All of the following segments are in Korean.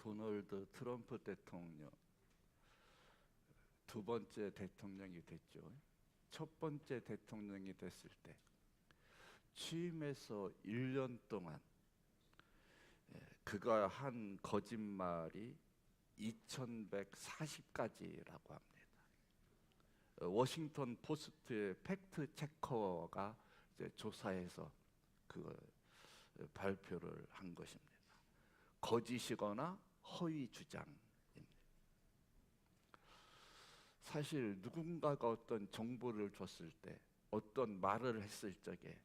도널드 트럼프 대통령 두 번째 대통령이 됐죠. 첫 번째 대통령이 됐을 때 취임해서 1년 동안 예, 그가 한 거짓말이 2140가지라고 합니다. 어, 워싱턴 포스트의 팩트 체커가 조사해서 그 발표를 한 것입니다. 거짓이거나 허위 주장입니다. 사실 누군가가 어떤 정보를 줬을 때 어떤 말을 했을 적에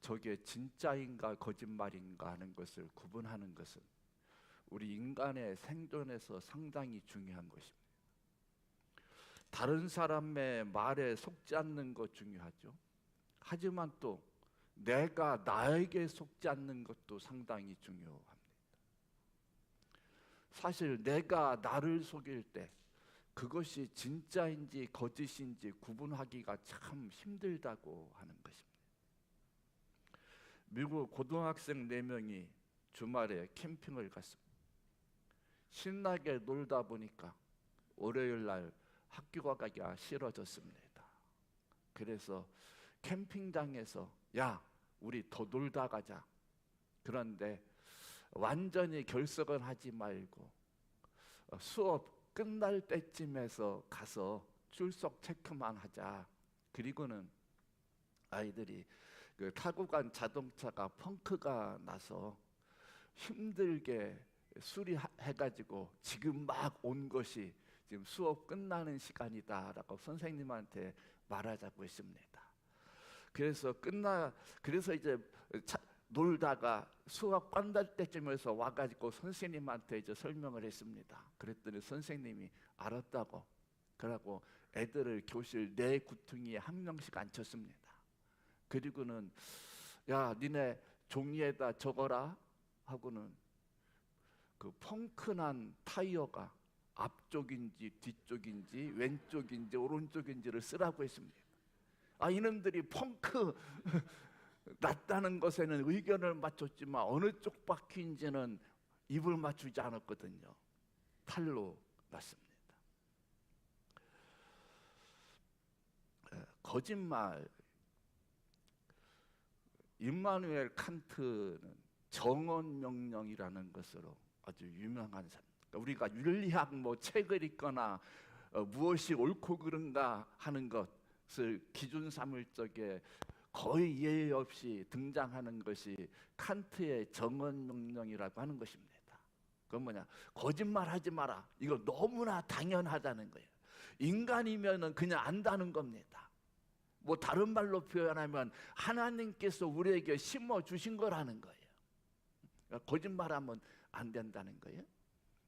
저게 진짜인가 거짓말인가 하는 것을 구분하는 것은 우리 인간의 생존에서 상당히 중요한 것입니다. 다른 사람의 말에 속지 않는 것 중요하죠. 하지만 또 내가 나에게 속지 않는 것도 상당히 중요합니다. 사실 내가 나를 속일 때 그것이 진짜인지 거짓인지 구분하기가 참 힘들다고 하는 것입니다. 미국 고등학생 4명이 주말에 캠핑을 갔습니다. 신나게 놀다 보니까 월요일 날 학교가 가기가 싫어졌습니다. 그래서 캠핑장에서 야, 우리 더 놀다 가자. 그런데 완전히 결석을 하지 말고 어, 수업 끝날 때쯤에서 가서 출석 체크만 하자. 그리고는 아이들이 그 타고 간 자동차가 펑크가 나서 힘들게 수리해가지고 지금 막 온 것이 지금 수업 끝나는 시간이다라고 선생님한테 말하자고 했습니다. 그래서 끝나 그래서 이제 차, 놀다가 수업 끝날 때쯤에서 와가지고 선생님한테 이제 설명을 했습니다. 그랬더니 선생님이 알았다고 그러고 애들을 교실 내 구퉁이에 한 명씩 앉혔습니다. 그리고는 야 니네 종이에다 적어라 하고는 그 펑크난 타이어가 앞쪽인지 뒤쪽인지 왼쪽인지 오른쪽인지를 쓰라고 했습니다. 아 이놈들이 펑크 났다는 것에는 의견을 맞췄지만 어느 쪽 바퀴인지는 입을 맞추지 않았거든요. 탈로 났습니다. 거짓말 임마누엘 칸트는 정언 명령이라는 것으로 아주 유명한 사람. 그러니까 우리가 윤리학 뭐 책을 읽거나 어, 무엇이 옳고 그른가 하는 것을 기준 삼을 적에 거의 예의 없이 등장하는 것이 칸트의 정언 명령이라고 하는 것입니다. 그건 뭐냐? 거짓말하지 마라. 이거 너무나 당연하다는 거예요. 인간이면은 그냥 안다는 겁니다. 뭐 다른 말로 표현하면 하나님께서 우리에게 심어 주신 거라는 거예요. 그러니까 거짓말하면 안 된다는 거예요.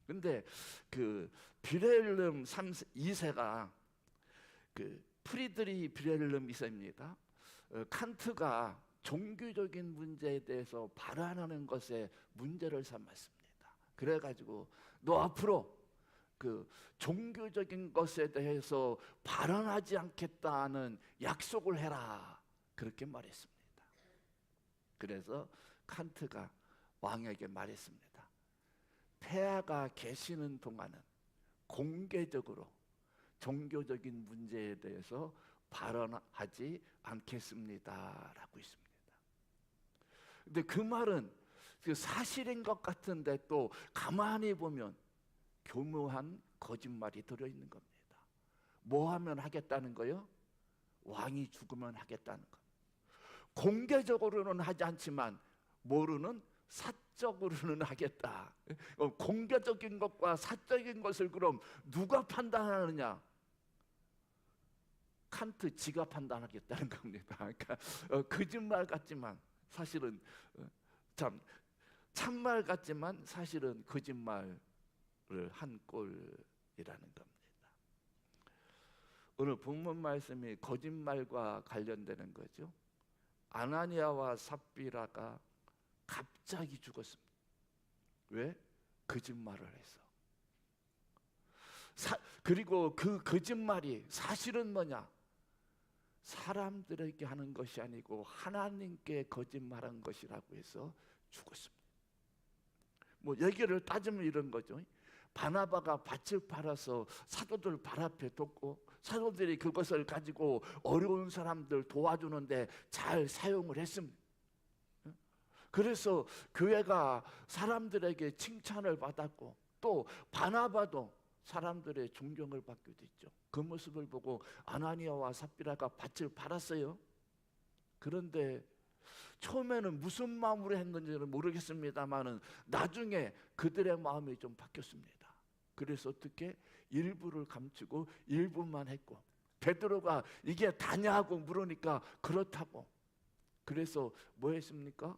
근데 그 비렐름 2세가 그 프리드리 비렐름 2세입니다. 어, 칸트가 종교적인 문제에 대해서 발언하는 것에 문제를 삼았습니다. 그래가지고 너 앞으로 그 종교적인 것에 대해서 발언하지 않겠다는 약속을 해라 그렇게 말했습니다. 그래서 칸트가 왕에게 말했습니다. 폐하가 계시는 동안은 공개적으로 종교적인 문제에 대해서 발언하지 않겠습니다라고 있습니다. 근데 그 말은 그 사실인 것 같은데 또 가만히 보면 교묘한 거짓말이 들어 있는 겁니다. 뭐 하면 하겠다는 거요? 왕이 죽으면 하겠다는 것. 공개적으로는 하지 않지만 모르는 사적으로는 하겠다. 어, 공개적인 것과 사적인 것을 그럼 누가 판단하느냐? 칸트 판단하겠다는 겁니다. 그러니까 어, 거짓말 같지만 사실은 어, 참 참말 같지만 사실은 거짓말을 한 꼴이라는 겁니다. 오늘 본문 말씀이 거짓말과 관련되는 거죠. 아나니아와 삽비라가 갑자기 죽었습니다. 왜? 거짓말을 해서. 사, 그리고 그 거짓말이 사실은 뭐냐? 사람들에게 하는 것이 아니고 하나님께 거짓말한 것이라고 해서 죽었습니다. 뭐 얘기를 따지면 이런 거죠. 바나바가 밭을 팔아서 사도들 발 앞에 뒀고 사도들이 그것을 가지고 어려운 사람들 도와주는데 잘 사용을 했습니다. 그래서 교회가 사람들에게 칭찬을 받았고 또 바나바도 사람들의 존경을 받게 됐죠. 그 모습을 보고 아나니아와 삽비라가 밭을 팔았어요. 그런데 처음에는 무슨 마음으로 했는지는 모르겠습니다만은 나중에 그들의 마음이 좀 바뀌었습니다. 그래서 어떻게 일부를 감추고 일부만 했고 베드로가 이게 다냐고 물으니까 그렇다고. 그래서 뭐 했습니까?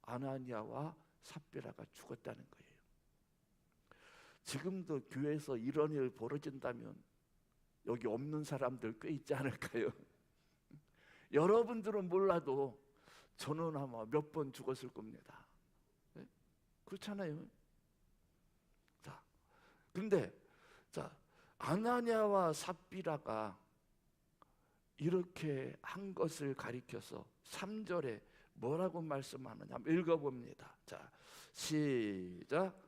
아나니아와 삽비라가 죽었다는 거예요. 지금도 교회에서 이런 일 벌어진다면 여기 없는 사람들 꽤 있지 않을까요? 여러분들은 몰라도 저는 아마 몇 번 죽었을 겁니다. 네? 그렇잖아요. 자, 근데 자 아나니아와 삽비라가 이렇게 한 것을 가리켜서 3절에 뭐라고 말씀하느냐 읽어봅니다. 자, 시작.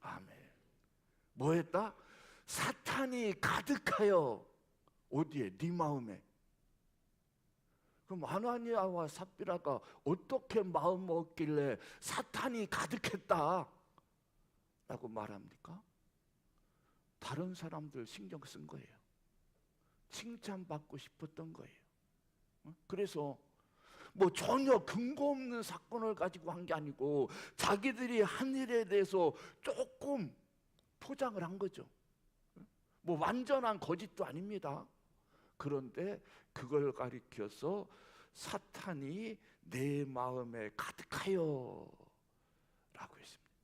아멘. 뭐 했다? 사탄이 가득하여 어디에? 네 마음에. 그럼 아나니아와 삽비라가 어떻게 마음 먹길래 사탄이 가득했다? 라고 말합니까? 다른 사람들 신경 쓴 거예요. 칭찬받고 싶었던 거예요. 어? 그래서 뭐 전혀 근거 없는 사건을 가지고 한 게 아니고 자기들이 한 일에 대해서 조금 포장을 한 거죠. 뭐 완전한 거짓도 아닙니다. 그런데 그걸 가리켜서 사탄이 내 마음에 가득하여 라고 했습니다.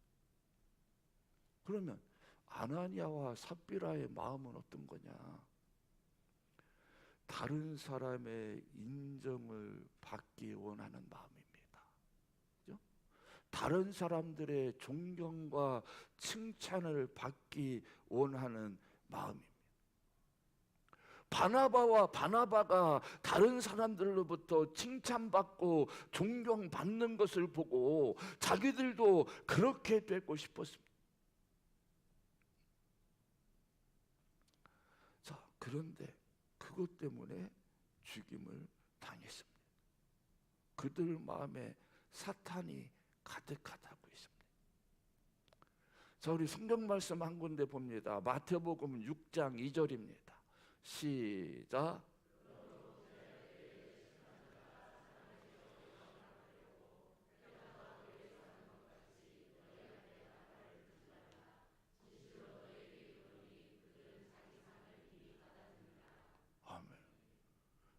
그러면 아나니아와 삽비라의 마음은 어떤 거냐? 다른 사람의 인정을 받기 원하는. 그죠? 다른 사람들의 존경과 칭찬을 받기 원하는 마음입니다. 바나바와 바나바가 다른 사람들로부터 칭찬받고 존경받는 것을 보고 자기들도 그렇게 되고 싶었습니다. 자, 그런데 그것 때문에 죽임을 당했습니다. 그들 마음에 사탄이 가득하다고 했습니다. 자, 우리 성경 말씀 한 군데 봅니다. 마태복음 6장 2절입니다. 시작.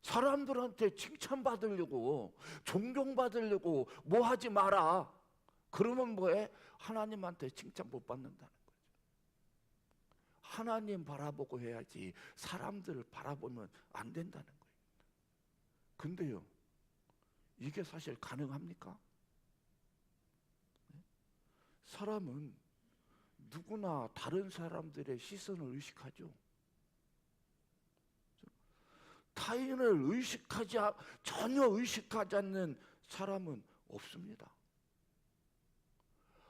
사람들한테 칭찬받으려고 존경받으려고 뭐 하지 마라. 그러면 뭐해? 하나님한테 칭찬 못 받는다는 거죠. 하나님 바라보고 해야지 사람들을 바라보면 안 된다는 거예요. 근데요, 이게 사실 가능합니까? 네? 사람은 누구나 다른 사람들의 시선을 의식하죠. 타인을 의식하지 않- 전혀 의식하지 않는 사람은 없습니다.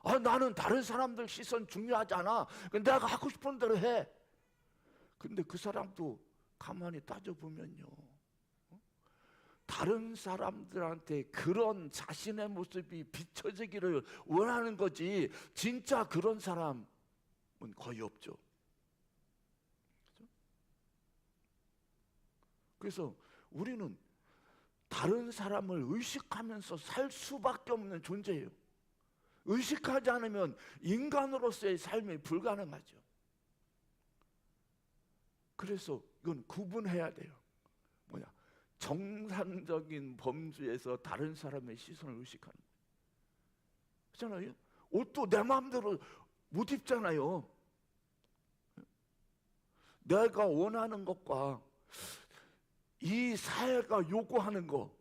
아, 나는 다른 사람들 시선 중요하지 않아. 내가 하고 싶은 대로 해. 근데 그 사람도 가만히 따져보면요. 어? 다른 사람들한테 그런 자신의 모습이 비춰지기를 원하는 거지. 진짜 그런 사람은 거의 없죠. 그래서 우리는 다른 사람을 의식하면서 살 수밖에 없는 존재예요. 의식하지 않으면 인간으로서의 삶이 불가능하죠. 그래서 이건 구분해야 돼요. 뭐냐? 정상적인 범주에서 다른 사람의 시선을 의식하는 거예요. 그렇잖아요. 옷도 내 마음대로 못 입잖아요. 내가 원하는 것과 이 사회가 요구하는 것,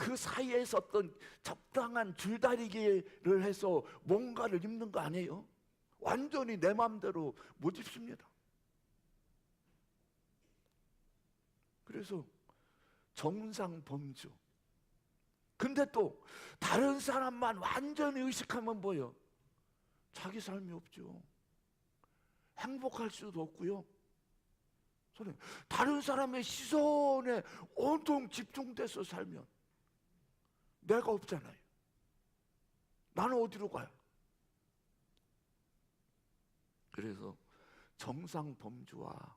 그 사이에서 어떤 적당한 줄다리기를 해서 뭔가를 입는 거 아니에요? 완전히 내 마음대로 못 입습니다. 그래서 정상 범주. 근데 또 다른 사람만 완전히 의식하면 뭐요? 자기 삶이 없죠. 행복할 수도 없고요. 다른 사람의 시선에 온통 집중돼서 살면 내가 없잖아요. 나는 어디로 가요? 그래서 정상 범주와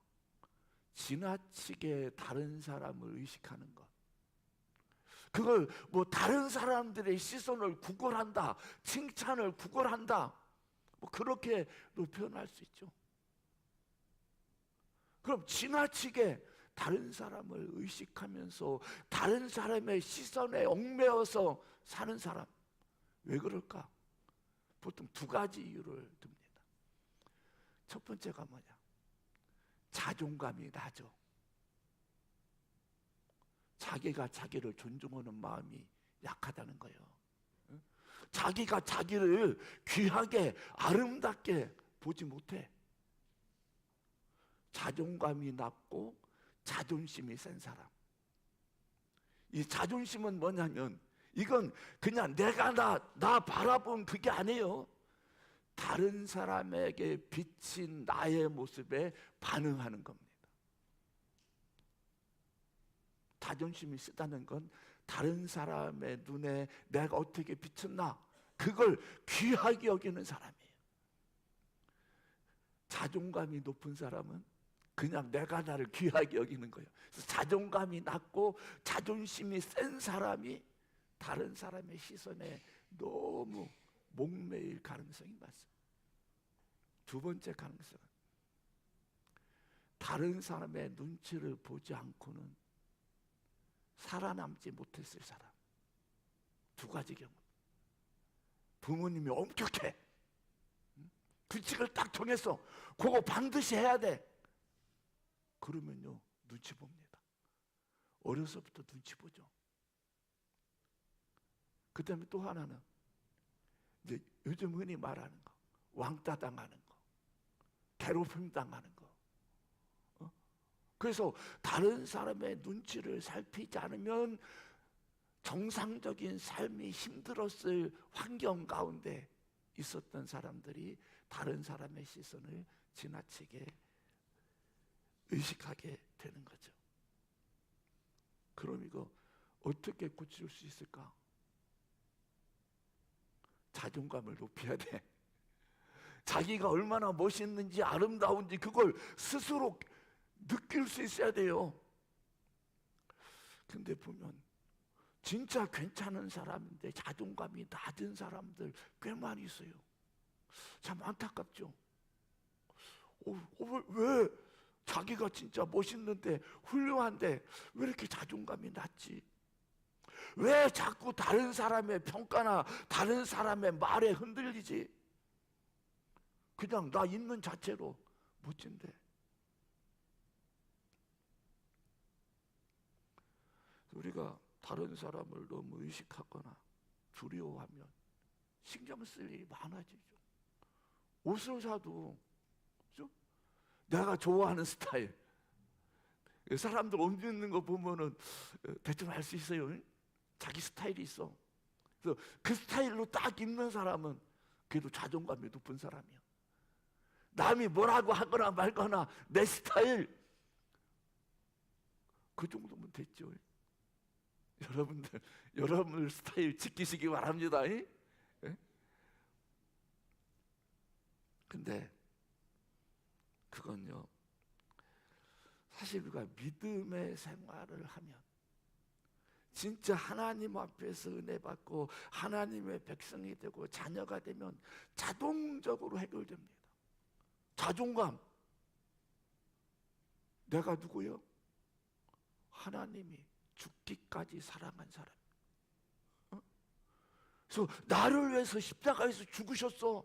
지나치게 다른 사람을 의식하는 것. 그걸 뭐 다른 사람들의 시선을 구걸한다, 칭찬을 구걸한다, 뭐 그렇게도 표현할 수 있죠. 그럼 지나치게 다른 사람을 의식하면서 다른 사람의 시선에 얽매여서 사는 사람 왜 그럴까? 보통 두 가지 이유를 듭니다. 첫 번째가 뭐냐? 자존감이 나죠. 자기가 자기를 존중하는 마음이 약하다는 거예요. 응? 자기가 자기를 귀하게 아름답게 보지 못해. 자존감이 낮고 자존심이 센 사람. 이 자존심은 뭐냐면 이건 그냥 내가 나, 나 바라본 그게 아니에요. 다른 사람에게 비친 나의 모습에 반응하는 겁니다. 자존심이 쓰다는 건 다른 사람의 눈에 내가 어떻게 비쳤나 그걸 귀하게 여기는 사람이에요. 자존감이 높은 사람은 그냥 내가 나를 귀하게 여기는 거예요. 자존감이 낮고 자존심이 센 사람이 다른 사람의 시선에 너무 목매일 가능성이 많습니다. 두 번째 가능성은 다른 사람의 눈치를 보지 않고는 살아남지 못했을 사람. 두 가지 경우. 부모님이 엄격해. 규칙을 딱 정했어. 그거 반드시 해야 돼. 그러면요, 눈치 봅니다. 어려서부터 눈치 보죠. 그 다음에 또 하나는, 이제 요즘 흔히 말하는 거, 왕따 당하는 거, 괴롭힘 당하는 거. 어? 그래서 다른 사람의 눈치를 살피지 않으면 정상적인 삶이 힘들었을 환경 가운데 있었던 사람들이 다른 사람의 시선을 지나치게 의식하게 되는 거죠. 그럼 이거 어떻게 고칠 수 있을까? 자존감을 높여야 돼. 자기가 얼마나 멋있는지 아름다운지 그걸 스스로 느낄 수 있어야 돼요. 근데 보면 진짜 괜찮은 사람인데 자존감이 낮은 사람들 꽤 많이 있어요. 참 안타깝죠. 어, 어, 왜 자기가 진짜 멋있는데 훌륭한데 왜 이렇게 자존감이 낮지? 왜 자꾸 다른 사람의 평가나 다른 사람의 말에 흔들리지? 그냥 나 있는 자체로 멋진데. 우리가 다른 사람을 너무 의식하거나 두려워하면 신경 쓸 일이 많아지죠. 옷을 사도? 내가 좋아하는 스타일. 사람들 옷 입는 거 보면은 대충 알 수 있어요. 자기 스타일이 있어. 그래서 그 스타일로 딱 입는 사람은 그래도 자존감이 높은 사람이야. 남이 뭐라고 하거나 말거나 내 스타일 그 정도면 됐죠. 여러분들 여러분들 스타일 지키시기 바랍니다. 예? 근데 그건요. 사실 우리가 믿음의 생활을 하면 진짜 하나님 앞에서 은혜 받고 하나님의 백성이 되고 자녀가 되면 자동적으로 해결됩니다. 자존감. 내가 누구요? 하나님이 죽기까지 사랑한 사람. 어? 그래서 나를 위해서 십자가에서 죽으셨어.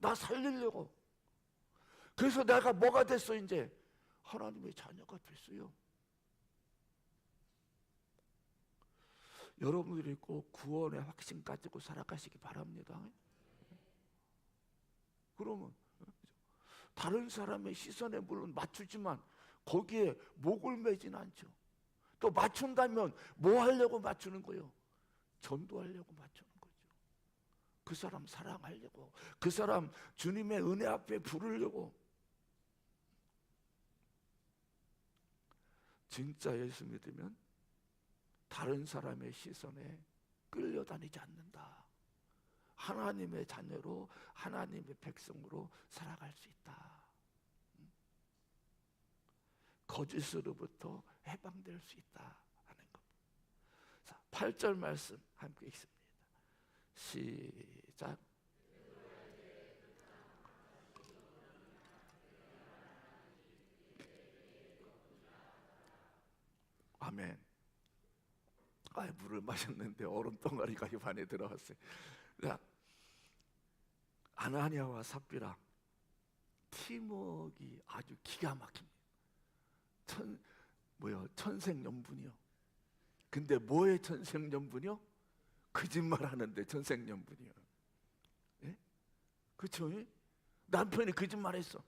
나 살리려고. 그래서 내가 뭐가 됐어 이제 하나님의 자녀가 됐어요. 여러분들이 꼭 구원의 확신 가지고 살아가시기 바랍니다. 그러면 다른 사람의 시선에 물론 맞추지만 거기에 목을 매진 않죠. 또 맞춘다면 뭐 하려고 맞추는 거요? 전도하려고 맞추는 거죠. 그 사람 사랑하려고, 그 사람 주님의 은혜 앞에 부르려고. 진짜 예수 믿으면 다른 사람의 시선에 끌려다니지 않는다. 하나님의 자녀로 하나님의 백성으로 살아갈 수 있다. 거짓으로부터 해방될 수 있다 하는 겁니다. 자, 8절 말씀 함께 읽습니다. 시작. 아멘. 아, 물을 마셨는데 얼음 덩어리가 입 안에 들어왔어요. 자, 아나니아와 삽비라 팀워크 아주 기가 막힙니다. 천 뭐요 천생연분이요. 근데 뭐의 천생연분이요? 거짓말하는데 천생연분이요. 예? 그렇죠? 예? 남편이 거짓말했어.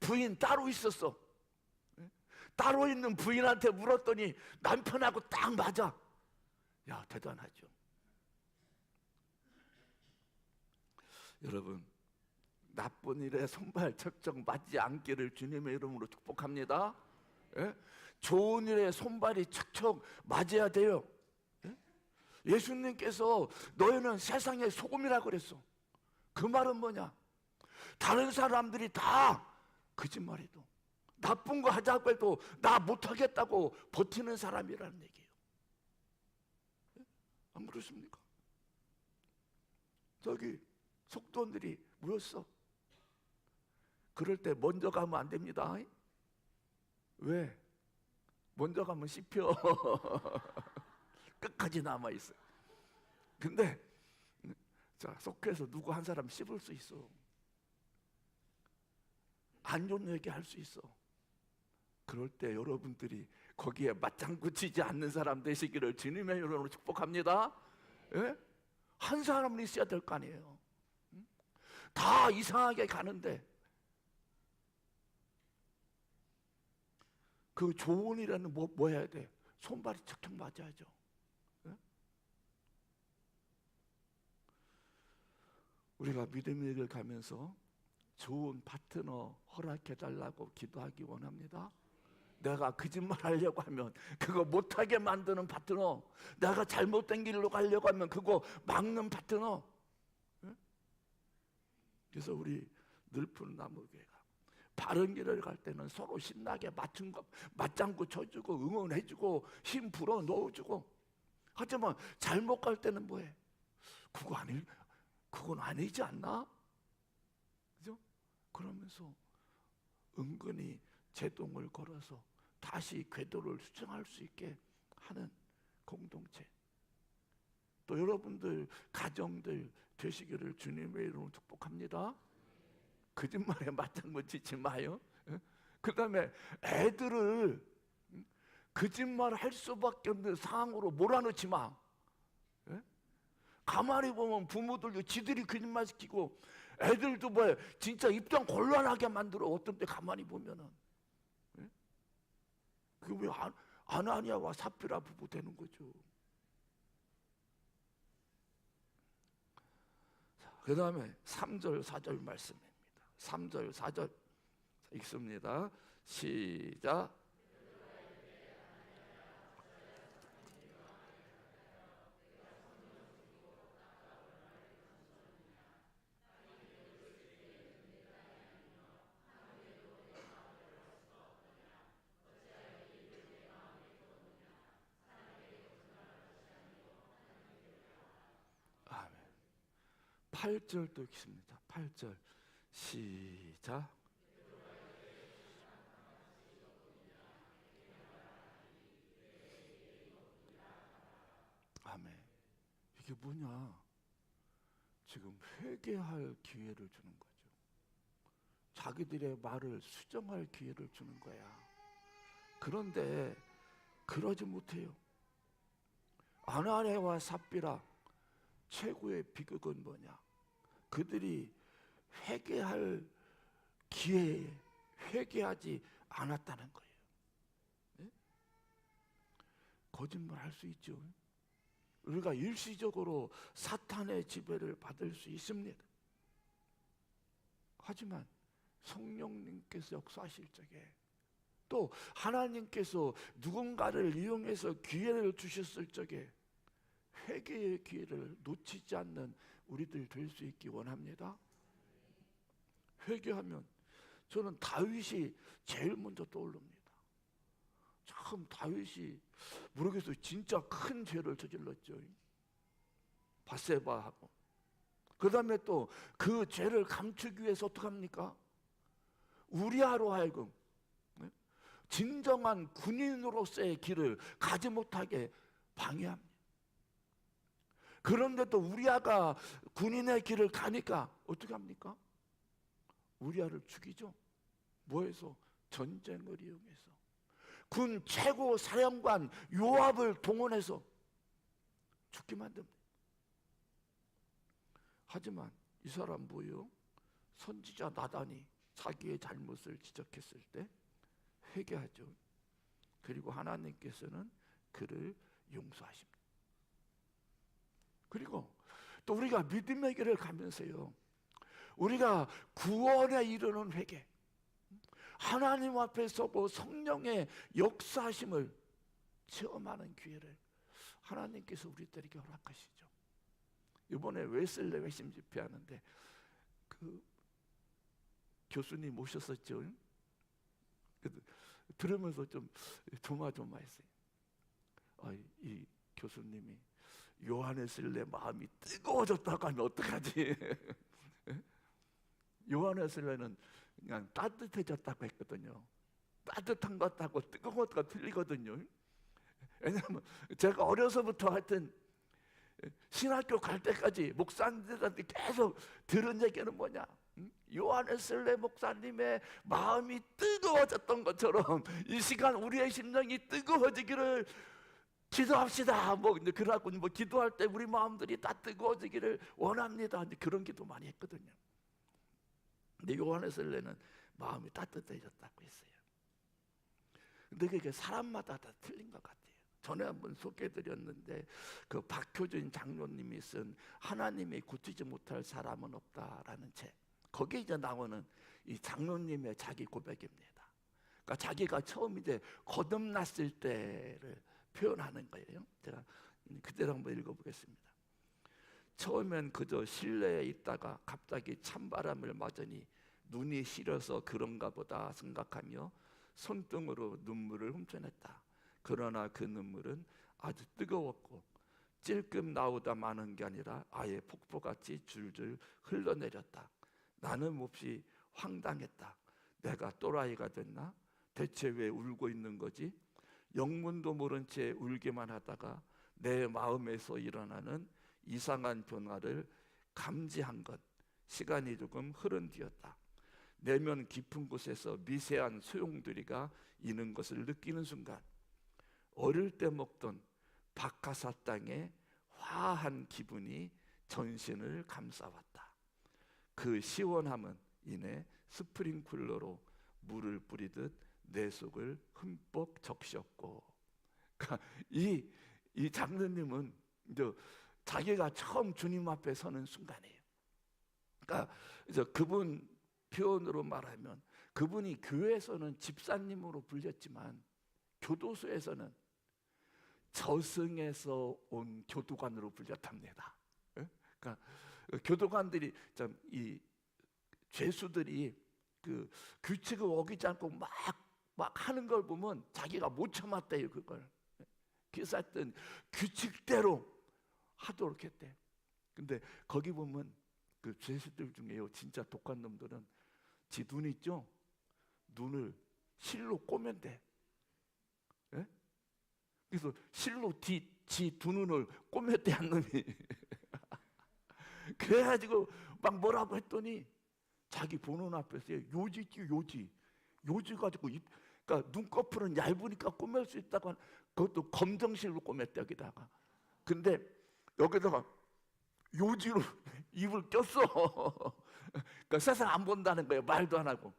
부인 따로 있었어. 예? 따로 있는 부인한테 물었더니 남편하고 딱 맞아. 야 대단하죠. 여러분 나쁜 일에 손발 척척 맞지 않기를 주님의 이름으로 축복합니다. 예? 좋은 일에 손발이 척척 맞아야 돼요. 예? 예수님께서 너희는 세상의 소금이라 그랬어. 그 말은 뭐냐? 다른 사람들이 다 거짓말해도 나쁜 거 하자고 해도 나 못하겠다고 버티는 사람이라는 얘기예요. 예? 안 그렇습니까? 저기 속도원들이 모였어. 그럴 때 먼저 가면 안 됩니다. 왜? 먼저 가면 씹혀. 끝까지 남아 있어. 근데 자 속해서 누구 한 사람 씹을 수 있어. 안 좋은 얘기 할 수 있어. 그럴 때 여러분들이 거기에 맞장구 치지 않는 사람 되시기를 주님의 이름으로 축복합니다. 예? 한 사람은 있어야 될 거 아니에요. 응? 다 이상하게 가는데 그 일에는 뭐, 뭐 해야 돼? 손발이 척척 맞아야죠. 예? 우리가 믿음의 길 가면서 좋은 파트너 허락해 달라고 기도하기 원합니다. 내가 거짓말 하려고 하면 그거 못하게 만드는 파트너, 내가 잘못된 길로 가려고 하면 그거 막는 파트너. 예? 그래서 우리 늘푸른 나무교회가 바른 길을 갈 때는 서로 신나게 맞춘 거 맞장구 쳐주고 응원해주고 힘 불어 넣어주고 하지만 잘못 갈 때는 뭐해? 그거 아니 그건 아니지 않나? 그죠? 그러면서 은근히 제동을 걸어서 다시 궤도를 수정할 수 있게 하는 공동체. 또 여러분들 가정들 되시기를 주님의 이름으로 축복합니다. 거짓말에 맞장구 치지 마요. 그 다음에 애들을 거짓말 할 수밖에 없는 상황으로 몰아넣지 마. 예? 가만히 보면 부모들도 지들이 거짓말 시키고 애들도 뭐 진짜 입장 곤란하게 만들어 어떤 때 가만히 보면은 예? 그왜 아나니아와 사피라 부부 되는 거죠. 그 다음에 3절 4절 말씀입니다. 3절 4절 읽습니다. 시작. 8절도 읽습니다. 8절. 시작. 아멘. 이게 뭐냐? 지금 회개할 기회를 주는 거죠. 자기들의 말을 수정할 기회를 주는 거야. 그런데 그러지 못해요. 아나레와 삽비라 최고의 비극은 뭐냐? 그들이 회개할 기회에 회개하지 않았다는 거예요. 네? 거짓말 할 수 있죠. 우리가 일시적으로 사탄의 지배를 받을 수 있습니다. 하지만 성령님께서 역사하실 적에 또 하나님께서 누군가를 이용해서 기회를 주셨을 적에 회개의 기회를 놓치지 않는 우리들 될 수 있기 원합니다. 회개하면 저는 다윗이 제일 먼저 떠오릅니다. 참 다윗이 모르겠어요. 진짜 큰 죄를 저질렀죠. 바세바하고. 그 다음에 또 그 죄를 감추기 위해서 어떡합니까? 우리아로 하여금 네? 진정한 군인으로서의 길을 가지 못하게 방해합니다. 그런데도 우리아가 군인의 길을 가니까 어떻게 합니까? 우리아를 죽이죠. 뭐해서? 전쟁을 이용해서. 군 최고 사령관 요압을 동원해서 죽게 만듭니다. 하지만 이 사람 뭐요? 선지자 나단이 자기의 잘못을 지적했을 때 회개하죠. 그리고 하나님께서는 그를 용서하십니다. 그리고 또 우리가 믿음의 길을 가면서요. 우리가 구원에 이르는 회개, 하나님 앞에서 그 성령의 역사하심을 체험하는 기회를 하나님께서 우리들에게 허락하시죠. 이번에 웨슬레 회심 집회하는데 그 교수님 오셨었죠. 그래도 들으면서 좀 조마조마했어요. 아, 이 교수님이 요한의슬레 마음이 뜨거워졌다고 하면 어떡하지? 요한의슬레는 그냥 따뜻해졌다고 했거든요. 따뜻한 것하고 뜨거운 것과 틀리거든요. 왜냐하면 제가 어려서부터 하여튼 신학교 갈 때까지 목사님들한테 계속 들은 얘기는 뭐냐? 요한의슬레 목사님의 마음이 뜨거워졌던 것처럼 이 시간 우리의 심령이 뜨거워지기를 기도합시다. 뭐 이제 그러고 뭐 기도할 때 우리 마음들이 다 뜨거워지기를 원합니다. 그런 기도 많이 했거든요. 근데 요한의슬레는 마음이 따뜻해졌다고 했어요. 근데 그게 사람마다 다 틀린 것 같아요. 전에 한번 소개해드렸는데 그 박효준 장로님이 쓴 하나님이 고치지 못할 사람은 없다라는 책 거기에 이제 나오는 이 장로님의 자기 고백입니다. 그러니까 자기가 처음 이제 거듭났을 때를 표현하는 거예요. 제가 그대로 한번 읽어보겠습니다. 처음엔 그저 실내에 있다가 갑자기 찬바람을 맞으니 눈이 시려서 그런가 보다 생각하며 손등으로 눈물을 훔쳐냈다. 그러나 그 눈물은 아주 뜨거웠고 찔끔 나오다 마는 게 아니라 아예 폭포같이 줄줄 흘러내렸다. 나는 몹시 황당했다. 내가 또라이가 됐나? 대체 왜 울고 있는 거지? 영문도 모른 채 울기만 하다가 내 마음에서 일어나는 이상한 변화를 감지한 것. 시간이 조금 흐른 뒤였다. 내면 깊은 곳에서 미세한 소용돌이가 있는 것을 느끼는 순간 어릴 때 먹던 박하사 땅의 화한 기분이 전신을 감싸왔다. 그 시원함은 이내 스프링쿨러로 물을 뿌리듯 내 속을 흠뻑 적셨고 그러니까 이, 이 장로님은 이제 자기가 처음 주님 앞에 서는 순간이에요. 그러니까 이제 그분 표현으로 말하면 그분이 교회에서는 집사님으로 불렸지만 교도소에서는 저승에서 온 교도관으로 불렸답니다. 예? 그러니까 교도관들이 참 이 죄수들이 그 규칙을 어기지 않고 막 막 하는 걸 보면 자기가 못 참았대요 그걸. 그래서 하여튼 규칙대로 하도록 했대. 근데 거기 보면 그 죄수들 중에요 진짜 독한 놈들은 지 눈 있죠? 눈을 실로 꼬면 돼. 예? 그래서 실로 지두 눈을 꼬맸대 한 놈이. 그래가지고 막 뭐라고 했더니 자기 보는 앞에서 요지지 요지 요지 가지고 입, 그러니까 눈꺼풀은 얇으니까 꼬맬 수 있다고 한, 그것도 검정실로 꼬맸대 여기다가. 근데 여기다가 요지로 입을 꼈어. 그러니까 세상 안 본다는 거예요 말도 안 하고.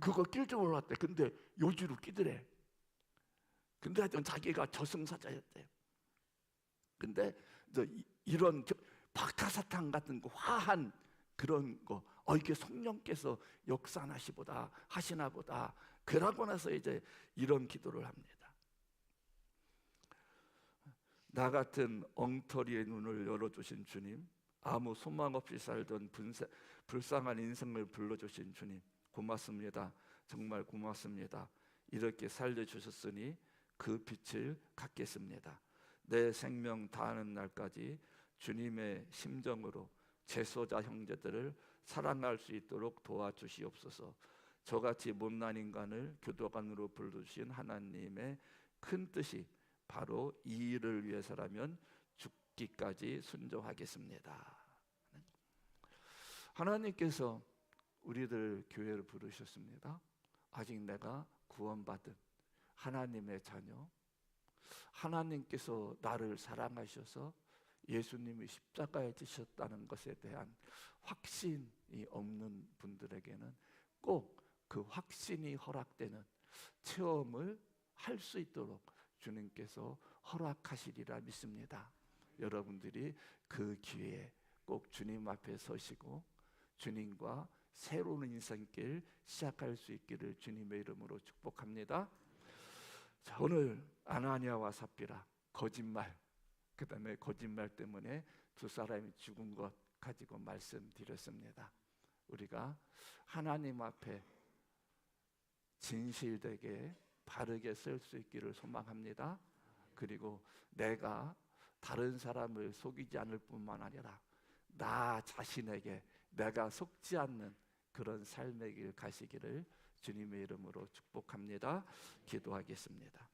그거 낄 줄 몰랐대. 근데 요지로 끼더래. 근데 하여튼 자기가 저승사자였대요. 근데 이런 저- 박하사탕 같은 거 화한 그런 거, 어 이게 성령께서 역사하시보다 하시나 보다. 그러고 나서 이제 이런 기도를 합니다. 나 같은 엉터리의 눈을 열어주신 주님, 아무 소망 없이 살던 분세, 불쌍한 인생을 불러주신 주님, 고맙습니다. 정말 고맙습니다. 이렇게 살려주셨으니 그 빛을 갖겠습니다. 내 생명 다하는 날까지 주님의 심정으로 제소자 형제들을 사랑할 수 있도록 도와주시옵소서. 저같이 못난 인간을 교도관으로 불러주신 하나님의 큰 뜻이 바로 이 일을 위해서라면 죽기까지 순종하겠습니다. 하나님께서 우리들 교회를 부르셨습니다. 아직 내가 구원받은 하나님의 자녀, 하나님께서 나를 사랑하셔서 예수님이 십자가에 지셨다는 것에 대한 확신이 없는 분들에게는 꼭 그 확신이 허락되는 체험을 할 수 있도록 주님께서 허락하시리라 믿습니다. 여러분들이 그 기회에 꼭 주님 앞에 서시고 주님과 새로운 인생길 시작할 수 있기를 주님의 이름으로 축복합니다. 자, 오늘 아나니아와 삽비라 거짓말 그 다음에 거짓말 때문에 두 사람이 죽은 것 가지고 말씀드렸습니다. 우리가 하나님 앞에 진실되게 바르게 쓸 수 있기를 소망합니다. 그리고 내가 다른 사람을 속이지 않을 뿐만 아니라 나 자신에게 내가 속지 않는 그런 삶의 길 가시기를 주님의 이름으로 축복합니다. 기도하겠습니다.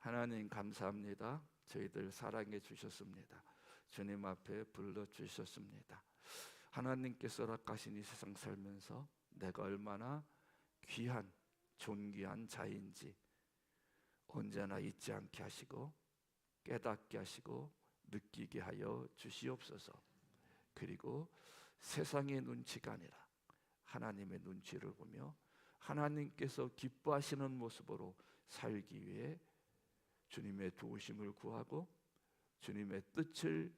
하나님 감사합니다. 저희들 사랑해 주셨습니다. 주님 앞에 불러 주셨습니다. 하나님께서 허락하신 이 세상 살면서 내가 얼마나 귀한 존귀한 자인지 언제나 잊지 않게 하시고 깨닫게 하시고 느끼게 하여 주시옵소서. 그리고 세상의 눈치가 아니라 하나님의 눈치를 보며 하나님께서 기뻐하시는 모습으로 살기 위해 주님의 도우심을 구하고 주님의 뜻을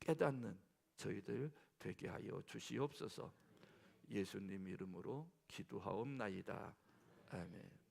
깨닫는 저희들 되게 하여 주시옵소서. 예수님 이름으로 기도하옵나이다. 아멘.